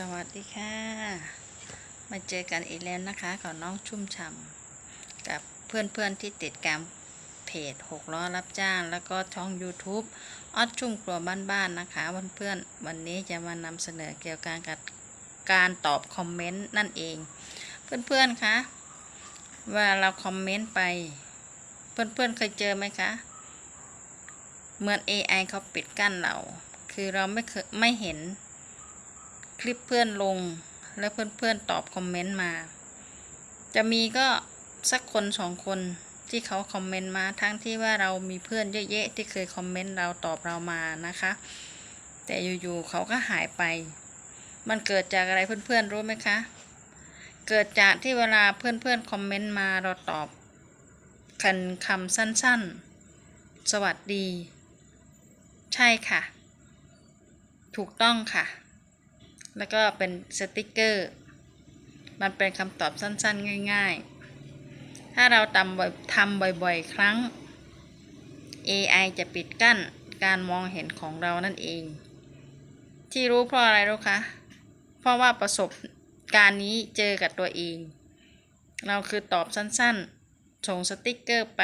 สวัสดีค่ะ มาเจอกันอีกแล้วนะคะกับน้องชุ่มฉ่ำกับเพื่อนๆที่ติดตามเพจหกล้อรับจ้าง แล้วก็ช่อง YouTube ออดชุ่มครัวบ้านๆนะคะเพื่อนๆวันนี้จะมานำเสนอเกี่ยวกับการการตอบคอมเมนต์นั่นเอง เพื่อนๆคะว่าเราคอมเมนต์ไป เพื่อนๆเคยเจอไหมคะเหมือน AI เขาปิดกั้นเรา คือเราไม่เคยไม่เห็น คลิปเพื่อนลง แล้วเพื่อนๆตอบคอมเมนต์มา จะมีก็สักคนสองคนที่เขาคอมเมนต์มาทั้งที่ว่าเรามีเพื่อนเยอะแยะที่เคยคอมเมนต์เราตอบเรามานะคะ แต่อยู่ๆเขาก็หายไป มันเกิดจากอะไรเพื่อนๆรู้ไหมคะ เกิดจากที่เวลาเพื่อนๆคอมเมนต์มาเราตอบคันคำสั้นๆ สวัสดี ใช่ค่ะ ถูกต้องค่ะ แล้วก็เป็นสติกเกอร์ มันเป็นคำตอบสั้นๆ ง่ายๆ ถ้าเราทำบ่อยทำบ่อยๆ ครั้ง AI จะปิดกั้นการมองเห็นของเรานั่นเอง ที่รู้เพราะอะไรรู้คะ เพราะว่าประสบการณ์นี้เจอกับตัวเอง เราคือตอบสั้นๆ ส่งสติกเกอร์ไป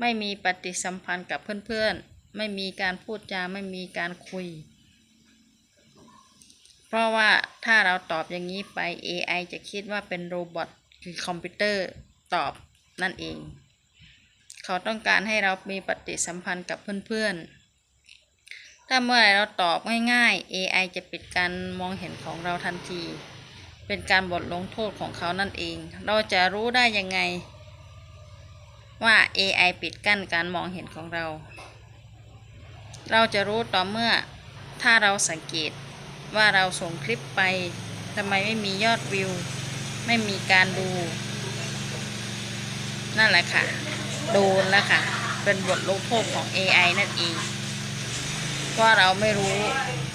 ไม่มีปฏิสัมพันธ์กับเพื่อนๆ ไม่มีการพูดจา ไม่มีการคุย เพราะว่าถ้าเราตอบอย่างนี้ไป AI จะคิดว่าเป็นโรบอทคือคอมพิวเตอร์ตอบนั่นเอง เขาต้องการให้เรามีปฏิสัมพันธ์กับเพื่อนๆ ถ้าเมื่อไรเราตอบง่ายๆ AI จะปิดการมองเห็นของเราทันที เป็นการบทลงโทษของเขานั่นเอง เราจะรู้ได้ยังไง ว่า AI ปิดกั้นการมองเห็นของเรา เราจะรู้ต่อเมื่อถ้าเราสังเกต ว่าเราส่งคลิปไปทำไมไม่มียอดวิว ไม่มีการดู นั่นแหละค่ะ โดนแล้วค่ะ เป็นบทลงโทษของ AI นั่นเองเพราะเราไม่รู้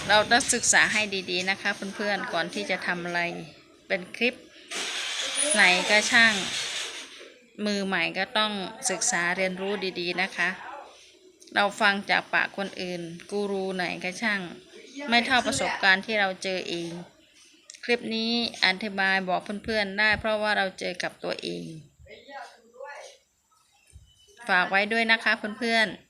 เราต้องศึกษาให้ดีๆนะคะเพื่อนๆก่อนที่จะทำอะไรเป็นคลิป ไหนก็ช่าง มือใหม่ก็ต้องศึกษาเรียนรู้ดีๆนะคะ เราฟังจากปากคนอื่น กูรูไหนก็ช่าง ไม่เท่าประสบการณ์ที่เราเจอเอง คลิปนี้อธิบายบอกเพื่อนๆได้ เพราะว่าเราเจอกับตัวเอง ฝากไว้ด้วยนะคะเพื่อนๆ